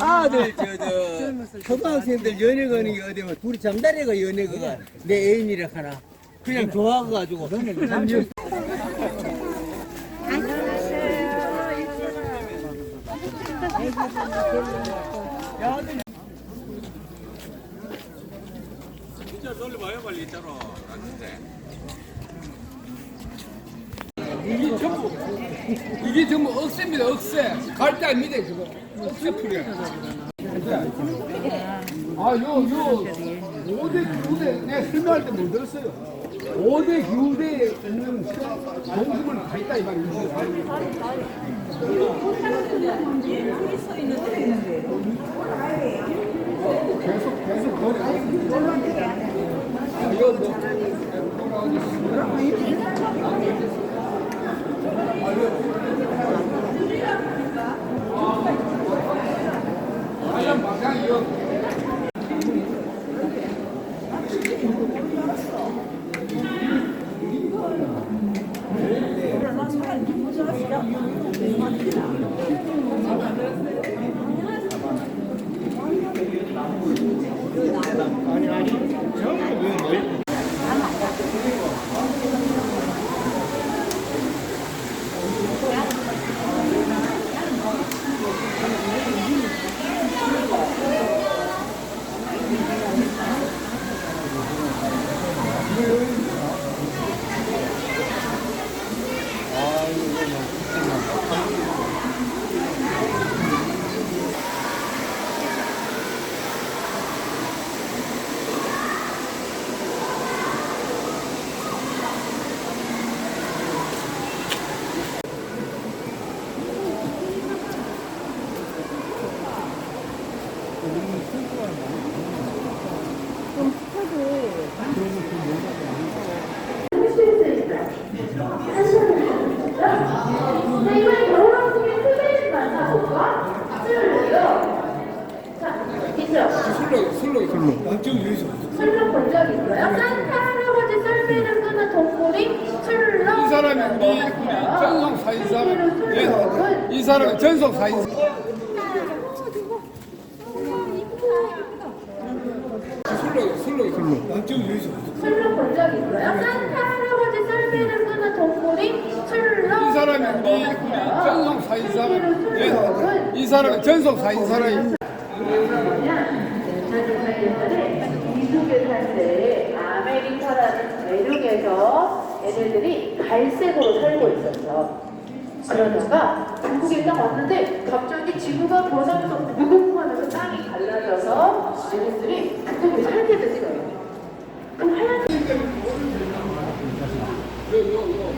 아들 저저 초등학생들 연애 거는 게 어디 뭐 둘이 잠자리가 연애 거가 내 애인이라 하나. 그냥 좋아가지고 이게 전부 이게 전부 억새입니다 억새. 갈대 아닙니다 그거. 억새 풀이야. 아요요 5대 기후대 내가 설명할 때 못 들었어요. 5대 기후대에 있는 동심을 다 있다 이 말이에요 계속 계속 거려 아, 이 거뭐 뭐라 하 이 사람이 우리 전속 이 사람이 전속 사인사 술로 술로 술로 술로 본 적 있어요? 산타 할아버지 썰매를 끄는 동물이 술로. 이 사람이 우리 우리 전속 사인사 예, 이 사람이 전속 살때 아메리카라는 대륙에서 얘네들이 갈색으로 살고 있었어. 그러다가 중국에 딱 왔는데 갑자기 지구가 보상에서 무궁하면서 땅이 갈라져서 얘네들이 그쪽에 살게 됐어요. 그럼 하얀 요요요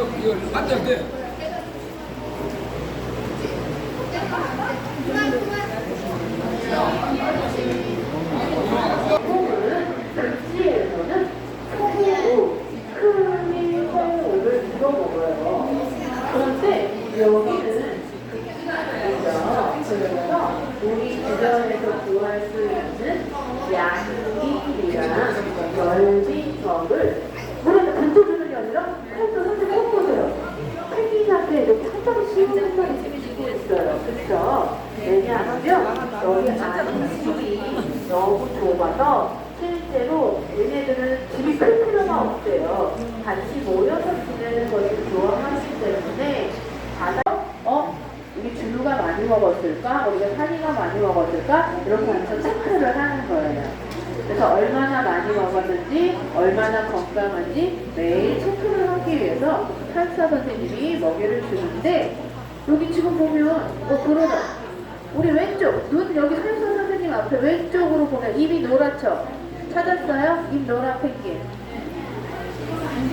직접 이걸 앉아야 돼. 육지에서는 소고 큰 성우를 주로 먹어요. 그런데 여기는? 그래서 우리 주변에서 구할 수 있는 양이랑 열비석을 물에다 던져주는 게 아니라 팔도 선생 꼭 보세요. 펭귄 앞에 이렇게 한 장씩 생각이 지고 있어요. 그렇죠? 왜냐하면 여기 안식이 너무 좁아서 실제로 얘네들은 집이 큰 필요가 없대요. 같이 모여서 지내는 것을 좋아하기 때문에 바다 어? 우리 준우가 많이 먹었을까? 우리가 산이가 많이 먹었을까? 이렇게 하면서 체크를 하는 거예요. 그래서 얼마나 많이 먹었는지, 얼마나 건강한지 매일 체크를 하기 위해서 산사 선생님이 먹이를 주는데 여기 지금 보면 어 그러다 우리 왼쪽 눈 여기 산사 선생님 앞에 왼쪽으로 보면 입이 노랗죠? 찾았어요? 입 노란 펭귄.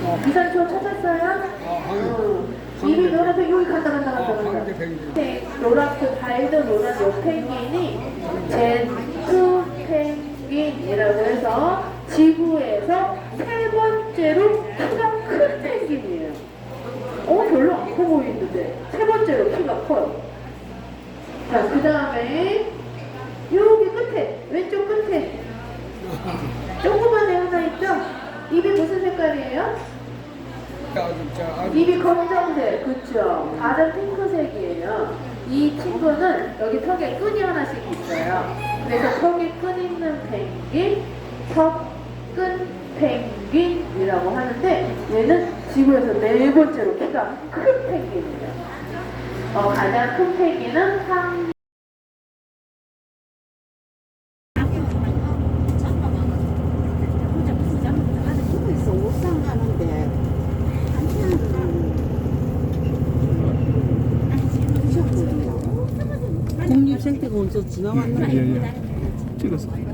어, 비산초 찾았어요? 어, 입이 노랗게 여기 간다 간다 간다 간다. 네, 노랗고 밝은 노란 요 펭귄이 젠투 펭귄이라고 해서 지구에서 세 번째로 키가 큰 펭귄이에요. 어, 별로 안 커 보이는데. 자, 그 다음에 여기 끝에 왼쪽 끝에 조그만 애 하나 있죠? 입이 무슨 색깔이에요? 입이 검정색, 그쵸? 가장 핑크색이에요. 이 친구는 여기 턱에 끈이 하나씩 있어요. 그래서 턱에 끈 있는 펭귄, 턱끈 펭귄이라고 하는데 얘는 지구에서 네 번째로 키가 큰 펭귄이에요. 어, 가장 큰 가는데 한참 국립생태공원 저 지나왔는데 예, 예. 찍었어.